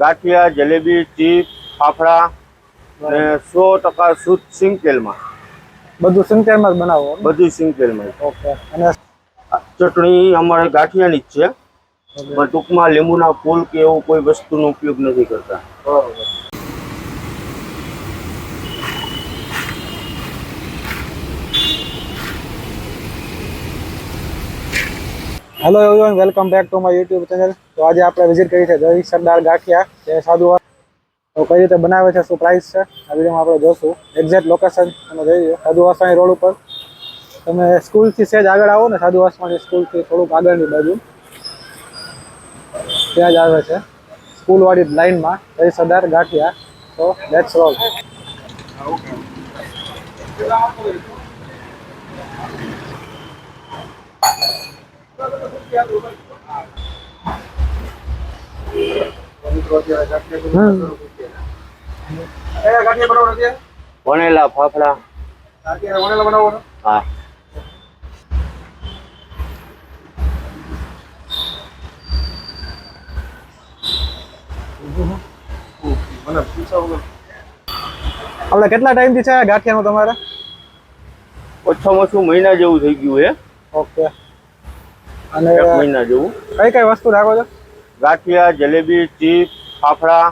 ગાંઠિયા jalebi chip fafda ને સો ટકા શુદ્ધ સિંગ તેલમાં બધું સિંગતેલમાં જ બનાવો? બધું સિંગ તેલમાં ઓકે. અને ચટણી અમારે ગાંઠિયાની જ છે. પણ ટૂંકમાં લીંબુના ફૂલ કે એવું કોઈ વસ્તુનો ઉપયોગ નથી કરતા. Hello everyone welcome back to my YouTube channel તો આજે આપણે વિઝિટ કરી છે દહીં સરદાર ગાંઠિયા, જે સાધુ તો કઈ રીતે બનાવે છે, શું પ્રાઇસ છે, આ વિડીયોમાં આપણે જોશું. એક્ઝેક્ટ લોકેશન તમે જોઈ સાધુ વાસવાણી રોડ ઉપર. તમે સ્કૂલથી સહેજ આગળ આવો ને, સાધુ વાસવાણી સ્કૂલથી થોડુંક આગળની બાજુ. ત્યાં જ આવે છે. સ્કૂલવાળી લાઇનમાં દહી સરદાર ગાંઠિયા. તો લેટ્સ રોલ વણેલા ફાફડા. હા. આપણે કેટલા ટાઈમથી છે ગાંઠિયાનું તમારે? ઓછામાં ઓછું મહિના જેવું થઈ ગયું છે ઓકે. અને મહિના જેવું. કઈ કઈ વસ્તુ રાખો છો? ગાંઠિયા જલેબી ચીપ ફાફડા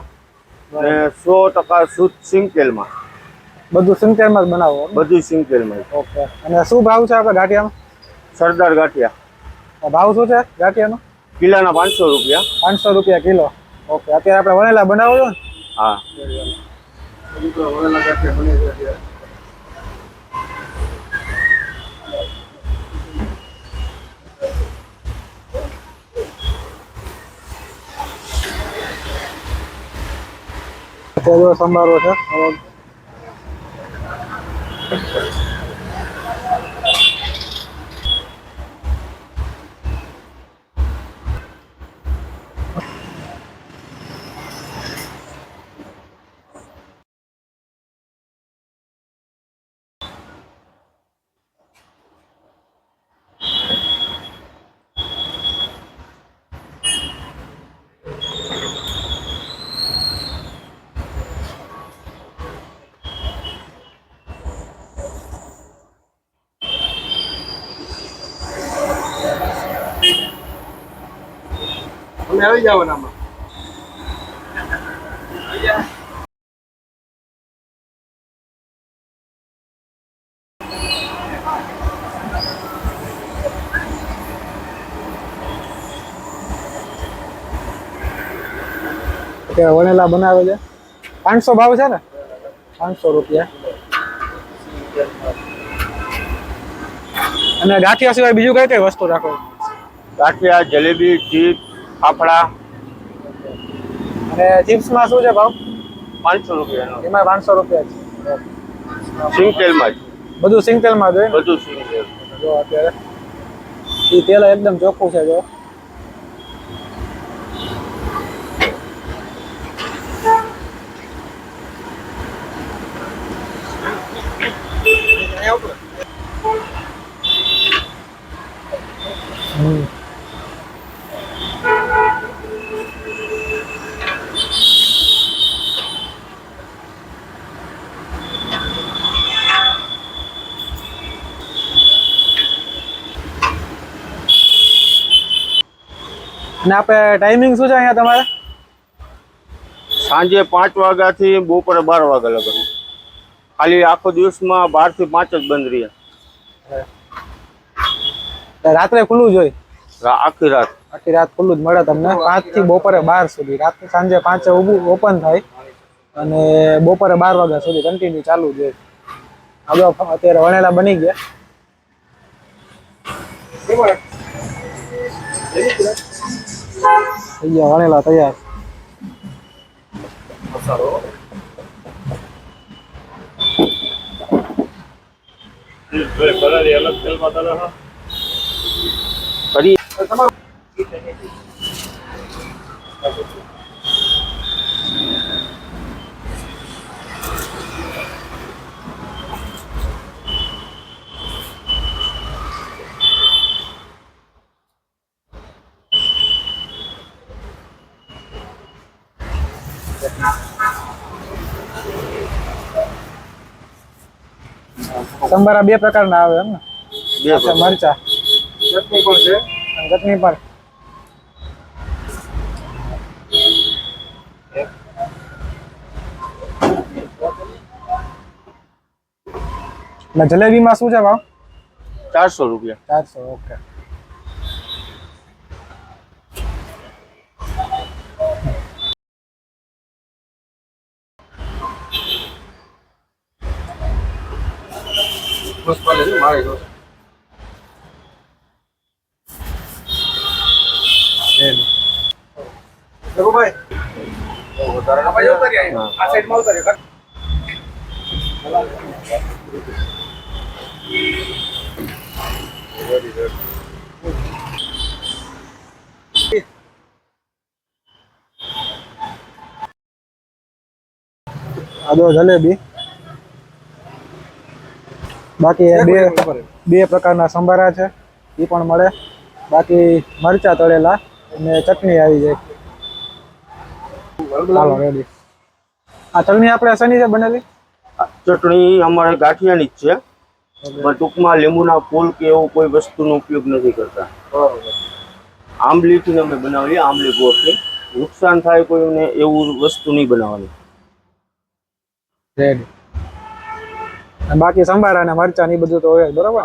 સો ટકા શુદ્ધ સિંગ તેલમાં. બધું સિંગતેલમાં જ બનાવો? બધું સિંગ તેલમાં ઓકે. અને શું ભાવ છે આપણે ગાંઠિયાનો? સરદાર ગાંઠિયા. ભાવ શું છે ગાંઠિયાનો? કિલોના પાંચસો રૂપિયા. પાંચસો રૂપિયા કિલો. ઓકે અત્યારે આપણે વણેલા બનાવો છો ને? હા. અત્યારે સંભારો છે. અમે આવી જવાના અત્યારે વણેલા બનાવે છે? પાંચસો ભાવ છે ને? પાંચસો રૂપિયા. અને ગાંઠિયા સિવાય બીજું કઈ કઈ વસ્તુ રાખો ગાંઠિયા જલેબી ચીપ ફાફડા અને ચિપ્સમાં શું છે ભાવ? પાંચસો રૂપિયાનો એમાં પાંચસો રૂપિયા છે. સિંગતેલમાં જ. બધું સિંગતેલમાં જોઈએ હોય બધું સિંગતેલ જો. અત્યારે. એ તેલ એકદમ ચોખ્ખું છે જો. અને આપણે ટાઈમિંગ શું છે અહીંયા તમારે? સાંજે પાંચ વાગ્યાથી બપોરે બાર વાગ્યા લગન. ખાલી આખો દિવસમાં બારથી પાંચ જ બંધ રહે. રાત્રે ખુલ્લું જ હોય? આખી રાત. આખી રાત ખુલ્લું જ મળે તમને? પાંચથી બપોરે બાર સુધી. રાત સાંજે પાંચે ઓપન થાય. અને બપોરે બાર વાગ્યા સુધી કન્ટિન્યુ ચાલુ જ હોય. આગળ અત્યારે વણેલા બની ગયા. થઈ ગયા વણેલા તૈયાર ફરી સંભારા બે પ્રકારના આવે એમ ને? બે અચ્છા મરચા. ચટણી પણ છે. અને ચટણી પણ. અને જલેબીમાં શું છે ભાવ? ચારસો રૂપિયા. ચારસો ઓકે. મારે જોશે રઘુભાઈ. આ ઉતારી સાઈડમાં ઉતારી આય. જલેબી. બાકી બે બે પ્રકારના સંભારા છે એ પણ મળે. બાકી મરચા તળેલા અને ચટણી આવી જાય. રેડી આ ચટણી આપણે શેની છે બનેલી? ચટણી અમારે ગાંઠિયાની જ છે. પણ ટૂંકમાં લીંબુના ફૂલ કે એવું કોઈ વસ્તુનો ઉપયોગ નથી કરતા. આંબલીથી અમે બનાવીએ આંબલી ગોળથી નુકસાન થાય કોઈને એવું વસ્તુ નહીં બનાવવાની. રેડી બાકી સંભારા ને મરચા ને એ બધું તો હોય બરોબર?